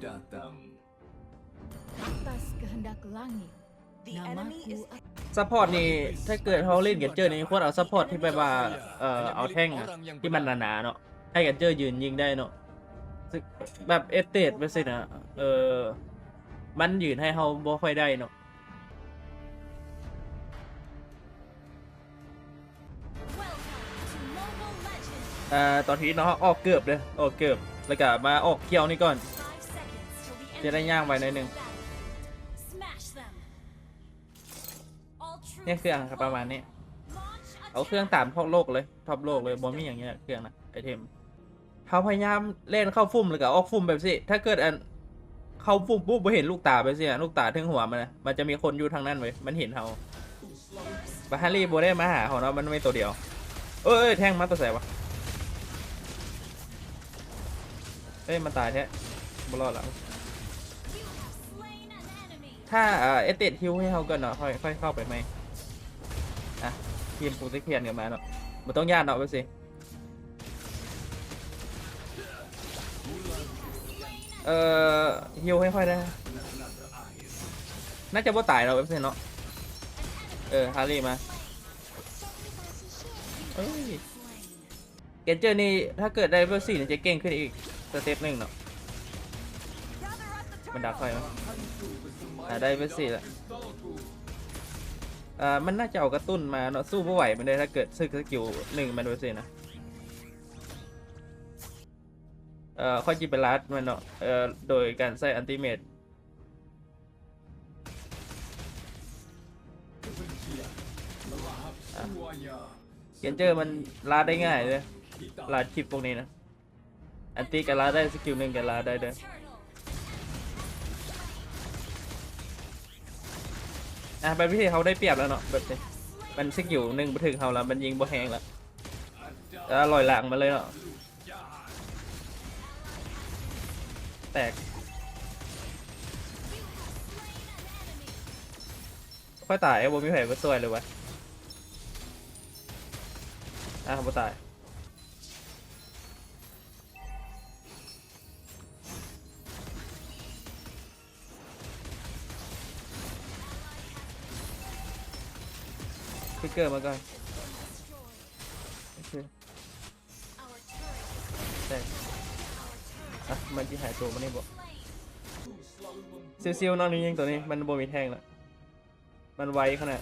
datang. Atas kehendak langit, The enemy namaku is ซัพพอร์ตนี่ถ้าเกิดเขาเล่นเกนเจอร์นี่ควรเอาซัพพอร์ตที่แบบว่าเอ่อเอาแท่งอะที่มันหนาๆเนาะให้เกนเจอร์ยืนยิงได้เนาะซึ่งแบบเอสเตดไปสินะเออมันยืนให้เขาบ่ค่อยได้เนาะ อ่อตอนนี้เนาะออกเกือบเลยออกเกือบแล้วก็มาออกเกี่ยวนี่ก่อน จะได้ย่างไว้หน่อยหนึ่งเนี่ยเครื่องครับประมาณนี้เอาเครื่องตามท็อปโลกเลยท็อปโลกเลยบอมีอย่างเงี้ยเครื่องนะไอเทมเขาพยายามเล่นเข้าฟุ่มเลยกับออกฟุ่มแบบสิถ้าเกิดอันเข้าฟุ่มปุ๊บไปเห็นลูกตาไปสิอะลูกตาถึงหัวมันนะมันจะมีคนอยู่ทางนั้นเว้มันเห็นเขาบาฮารี่โบได้มาหาของเรามันไม่ตัวเดียว เอ้ยแท่งมาตัวใส่วะ เฮ้ยมันตายแท้บรอดแล้วถ้าเอ่อเอสเตดฮิวให้เขาก่อนเนาะค่อยค่อยเข้าไปไหมอะทีมปูซิเคียนกันมาเนาะมันต้องญาติเนาะไปสิเอ่อฮิวให้ค่อยได้ น่าจะบ่ตายเราเว็บเซนเนาะเออฮารี่มาเอ้ยเกนเจอร์นี่ถ้าเกิดได้เวอร์สี่เนี่ยจะเก่งขึ้นอีก สเต็ปหนึ่งเนาะมันดักไฟไหมอ่าได้เวอร์สี่แล้วอ่ามันน่าจะเอากระตุ้นมาเนาะสู้ไม่ไหวมันเลยถ้าเกิดซึกสกิลหนึ่งมันเวอร์สี่นะเอ่อค่อยจิเป็นลัดมันเนาะเอ่อโดยการใส่อันติเมต Suaya. เกนเจอร์มันลาดได้ง่ายเลยลาดคลิปพวกนี้นะ อันตีกับลาได้สกิลหนึ่งกับลาได้เด้ออะแบบวิธีเขาได้เปรียบแล้วเนาะแบบนี้มันสกิลหนึ่งไปถึงเขาแล้วมันยิงบ่แหงแล้วแล้วลอยหลังมาเลยเนาะแตกค่อยตายไอ้บมีแผลมาสวยเลยวะอะบ่ตาย ฟิกเกอร์มาก่อนโอเคแต่อะมันที่หายตัวมันนี่บอกเซียวๆนองนี้ยิงตัวนี้มันโบมีแทงละมันไวขนาด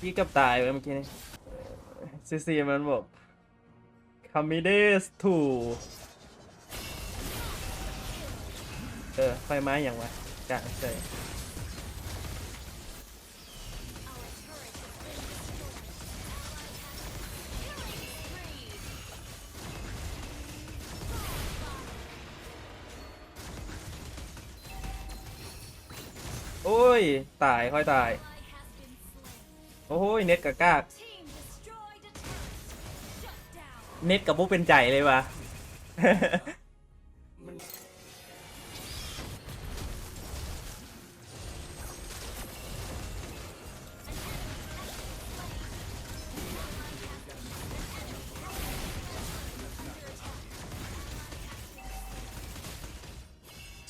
พี่กับตายไปเมื่อกี้นี่ซีซีมันบอก คามิเดสถูเออ ไฟไม้อย่างวะกะใช่โอ้ย ตาย ค่อยตาย โอ้ย เน็ตกะกาก เน็ตกับพวกเป็นใจเลยวะ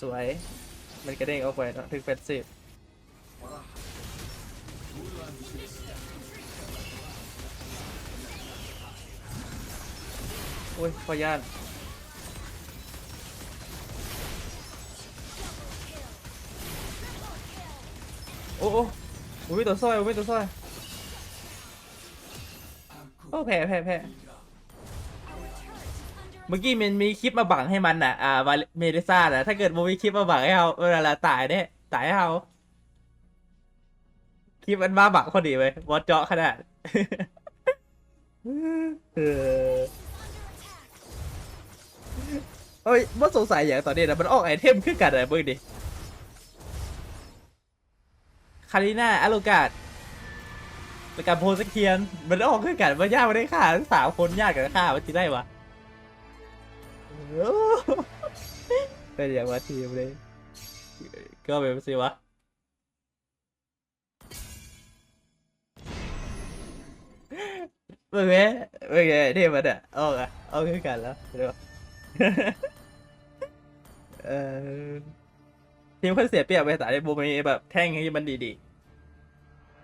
สวย มันกระเด้งออกไปเนอะถึงแปดสิบ โอ้ยขอยานโอ้โอ้โอ้ยตัวสร้อยโอ้ยตัวสร้อยโอ้แพ้แพ้แพ้เมื่อกี้มันมีคลิปมาบังให้มันอะ อ่าวาเมเดซ่าน่ะ ถ้าเกิดมันมีคลิปมาบังให้เขาเวลาตายเนี่ยตายให้เขาคลิปมันมาบังพอดีเว้ยวอดเจาะขนาด เออ เฮ้ยว่าสงสัยอย่างตอนนี้นะมันออกไอเทมขึ้นกันอะไรเบิ่งดิคาริน่าอโลกาดแล้วกับโพสเคียน มันออกขึ้นกันมันยากมันได้ฆ่าทั้งสามคนยากกับฆ่ามันจะได้วะเออเป็นอย่างว่าทีมเลยก็เป็นสิวะเมื่อไงเมื่อไงที่มันอะเอาอะเอาขึ้นกันแล้วเดี๋ยว เออทีมเขาเสียเปรียบไปสายในบูมีแบบแท่งให้มันดีๆ